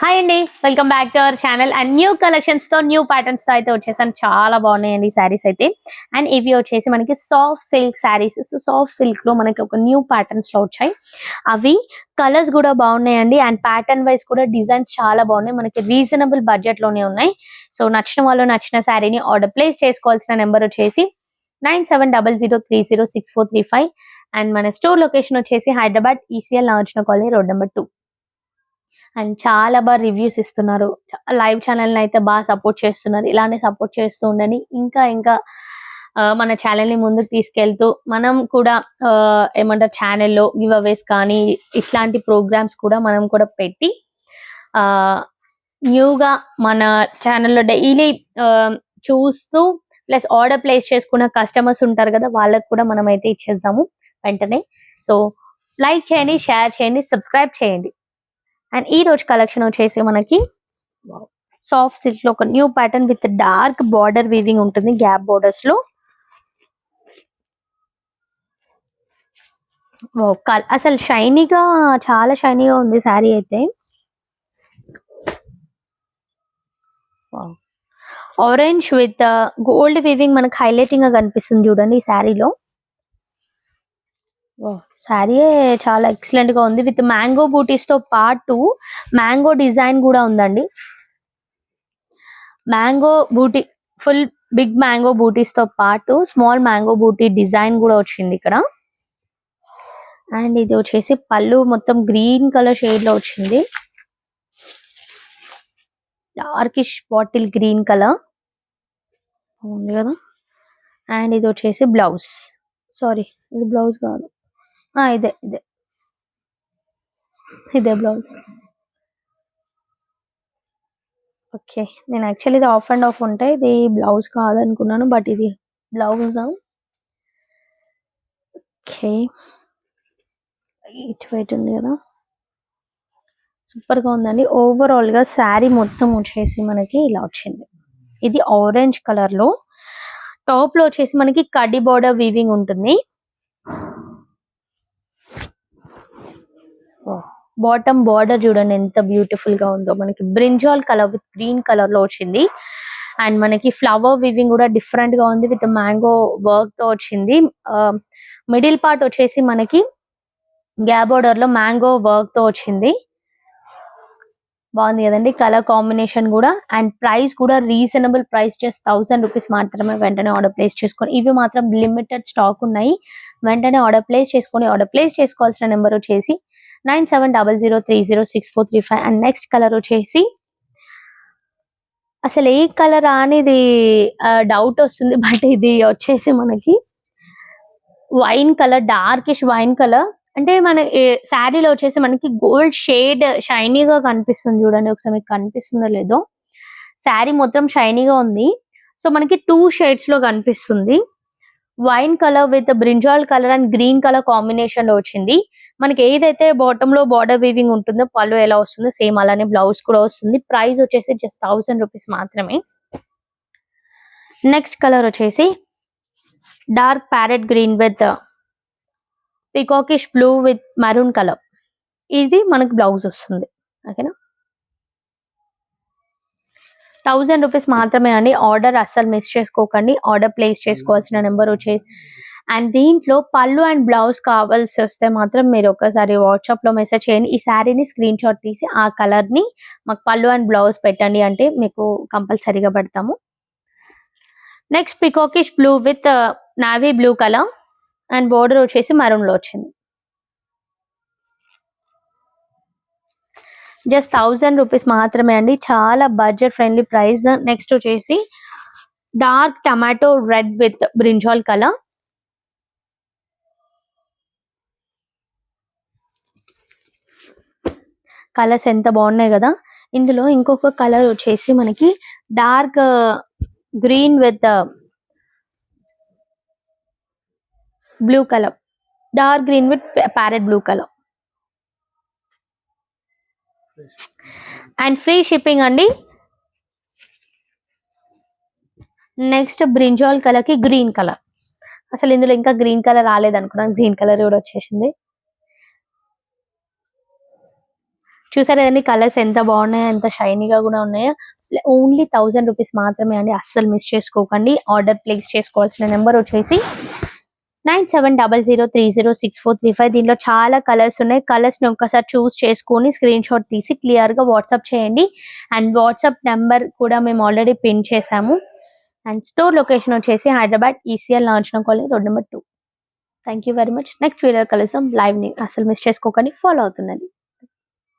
Hi అండి. Welcome back to our channel and new కలెక్షన్స్తో new ప్యాటర్న్స్తో అయితే వచ్చేసాను. చాలా బాగున్నాయండి శారీస్ అయితే. అండ్ ఇవి వచ్చేసి మనకి సాఫ్ట్ సిల్క్ శారీస్ సాఫ్ట్ సిల్క్లో మనకి ఒక న్యూ ప్యాటర్న్స్లో వచ్చాయి. అవి కలర్స్ కూడా బాగున్నాయండి. అండ్ ప్యాటర్న్ వైజ్ కూడా డిజైన్స్ చాలా బాగున్నాయి. మనకి రీజనబుల్ బడ్జెట్లోనే ఉన్నాయి. సో నచ్చిన వాళ్ళు నచ్చిన శారీని ఆర్డర్ ప్లేస్ చేసుకోవాల్సిన నెంబర్ వచ్చేసి nine seven double zero three zero six four three five and మన స్టోర్ లొకేషన్ వచ్చేసి Hyderabad ECL Nagarjuna colony road number two and చాలా బాగా రివ్యూస్ ఇస్తున్నారు. లైవ్ ఛానల్ అయితే బాగా సపోర్ట్ చేస్తున్నారు. ఇలానే సపోర్ట్ చేస్తూ ఉండని ఇంకా ఇంకా మన ఛానల్ని ముందుకు తీసుకెళ్తూ మనం కూడా ఏమంటారు ఛానల్లో గివ్ అవేస్ కానీ ఇట్లాంటి ప్రోగ్రామ్స్ కూడా మనం కూడా పెట్టి ఆ న్యూగా మన ఛానల్లో డైలీ చూస్తూ ప్లస్ ఆర్డర్ ప్లేస్ చేసుకున్న కస్టమర్స్ ఉంటారు కదా వాళ్ళకి కూడా మనం అయితే ఇచ్చేద్దాము వెంటనే. సో లైక్ చేయండి షేర్ చేయండి సబ్స్క్రైబ్ చేయండి. అండ్ ఈ రోజు కలెక్షన్ వచ్చేసి మనకి సాఫ్ట్ సిల్క్లో ఒక new pattern with dark border weaving ఉంటుంది గ్యాప్ బోర్డర్స్లో. అసలు షైనీగా చాలా షైనీగా ఉంది శారీ అయితే. ఆరెంజ్ విత్ గోల్డ్ వీవింగ్ మనకి హైలైటింగ్గా కనిపిస్తుంది చూడండి ఈ శారీలో. శారీ చాలా ఎక్సలెంట్గా ఉంది. విత్ మ్యాంగో బూటీస్తో పాటు మ్యాంగో డిజైన్ కూడా ఉందండి. మ్యాంగో బూటీ ఫుల్ బిగ్ మ్యాంగో బూటీస్తో పాటు స్మాల్ మ్యాంగో బూటీ డిజైన్ కూడా వచ్చింది ఇక్కడ. అండ్ ఇది వచ్చేసి పళ్ళు మొత్తం గ్రీన్ కలర్ షేడ్లో వచ్చింది. డార్కిష్ బాటిల్ గ్రీన్ కలర్ ఉంది కదా. అండ్ ఇది వచ్చేసి బ్లౌజ్ సారీ ఇది బ్లౌజ్ కాదు. ఇదే ఇదే. ఇదే బ్లౌజ్. ఓకే నేను యాక్చువల్లీ ఇది ఆఫ్ అండ్ ఆఫ్ ఉంటే ఇది బ్లౌజ్ కాదనుకున్నాను బట్ ఇది బ్లౌజ్? ఓకే. ఇటు వైట్ ఉంది కదా. సూపర్గా ఉందండి. ఓవరాల్గా శారీ మొత్తం వచ్చేసి మనకి ఇలా వచ్చింది. ఇది ఆరెంజ్ కలర్లో. టాప్లో వచ్చేసి మనకి కడ్డీ బోర్డర్ వీవింగ్ ఉంటుంది. బాటమ్ బార్డర్ చూడండి ఎంత బ్యూటిఫుల్గా ఉందో. మనకి బ్రింజాల్ కలర్ విత్ గ్రీన్ కలర్లో వచ్చింది. అండ్ మనకి ఫ్లవర్ వివింగ్ కూడా డిఫరెంట్గా ఉంది విత్ మ్యాంగో వర్క్తో వచ్చింది. మిడిల్ పార్ట్ వచ్చేసి మనకి గ్యాప్ బోర్డర్లో మ్యాంగో వర్క్తో వచ్చింది. బాగుంది కదండి కలర్ కాంబినేషన్ కూడా. అండ్ ప్రైస్ కూడా reasonable price just thousand rupees మాత్రమే వెంటనే ఆర్డర్ ప్లేస్ చేసుకొని ఇవి మాత్రం లిమిటెడ్ స్టాక్ ఉన్నాయి. వెంటనే ఆర్డర్ ప్లేస్ చేసుకొని ఆర్డర్ ప్లేస్ చేసుకోవాల్సిన నెంబర్ వచ్చేసి nine seven double zero three zero six four three five and next colour వచ్చేసి అసలు ఏ కలర్ అనేది డౌట్ వస్తుంది బట్ ఇది వచ్చేసి మనకి wine colour darkish wine colour. అంటే మన శారీలో వచ్చేసి మనకి గోల్డ్ షేడ్ షైనీగా కనిపిస్తుంది చూడండి ఒకసారి మీకు కనిపిస్తుందో లేదో. శారీ మొత్తం షైనీగా ఉంది. సో మనకి టూ షేడ్స్లో కనిపిస్తుంది. Wine colour with brinjal colour and green colour కాంబినేషన్లో వచ్చింది. మనకి ఏదైతే బాటమ్లో బార్డర్ వీవింగ్ ఉంటుందో పళ్ళు ఎలా వస్తుందో సేమ్ అలానే బ్లౌజ్ కూడా వస్తుంది. ప్రైస్ వచ్చేసి జస్ట్ థౌసండ్ రూపీస్ మాత్రమే. నెక్స్ట్ కలర్ వచ్చేసి dark parrot green with peacockish blue with maroon colour ఇది మనకి బ్లౌజ్ వస్తుంది. ఓకేనా థౌజండ్ రూపీస్ మాత్రమే అండి. ఆర్డర్ అస్సలు మిస్ చేసుకోకండి. ఆర్డర్ ప్లేస్ చేసుకోవాల్సిన నెంబర్ వచ్చే అండ్ దీంట్లో పళ్ళు అండ్ బ్లౌజ్ కావాల్సి వస్తే మాత్రం మీరు ఒకసారి వాట్సాప్లో మెసేజ్ చేయండి. ఈ శారీని స్క్రీన్ షాట్ తీసి ఆ కలర్ని మాకు పళ్ళు అండ్ బ్లౌజ్ పెట్టండి అంటే మీకు కంపల్సరీగా పెడతాము. Next peacockish blue with navy blue colour. And border వచ్చేసి మరూన్లో వచ్చింది. జస్ట్ థౌజండ్ రూపీస్ మాత్రమే అండి. చాలా బడ్జెట్ ఫ్రెండ్లీ ప్రైస్ నెక్స్ట్ వచ్చేసి dark tomato red with brinjal colour colours ఎంత బాగున్నాయి కదా. ఇందులో ఇంకొక కలర్ వచ్చేసి మనకి dark green with blue colour dark green with parrot blue colour and free shipping అండి. నెక్స్ట్ బ్రింజాల్ కలర్కి గ్రీన్ కలర్. అసలు ఇందులో ఇంకా గ్రీన్ కలర్ రాలేదు అనుకున్నాను. గ్రీన్ కలర్ కూడా వచ్చేసింది. చూసారు కదండి కలర్స్ ఎంత బాగున్నాయో ఎంత షైనీగా కూడా ఉన్నాయో. ఓన్లీ థౌసండ్ రూపీస్ మాత్రమే అండి. అస్సలు మిస్ చేసుకోకండి. ఆర్డర్ ప్లేస్ చేసుకోవాల్సిన నెంబర్ వచ్చేసి nine seven double zero three zero six four three five దీనిలో చాలా కలర్స్ ఉన్నాయి. కలర్స్ని ఒక్కసారి చూస్ చేసుకొని స్క్రీన్ షాట్ తీసి క్లియర్గా వాట్సాప్ చేయండి. అండ్ వాట్సాప్ నెంబర్ కూడా మేము ఆల్రెడీ పిన్ చేసాము. అండ్ స్టోర్ లొకేషన్ వచ్చేసి Hyderabad ECL లాంఛన colony road number two thank you very much next video కలుస్తాం లైవ్ని అసలు మిస్ చేసుకోకండి. ఫాలో అవుతుందండి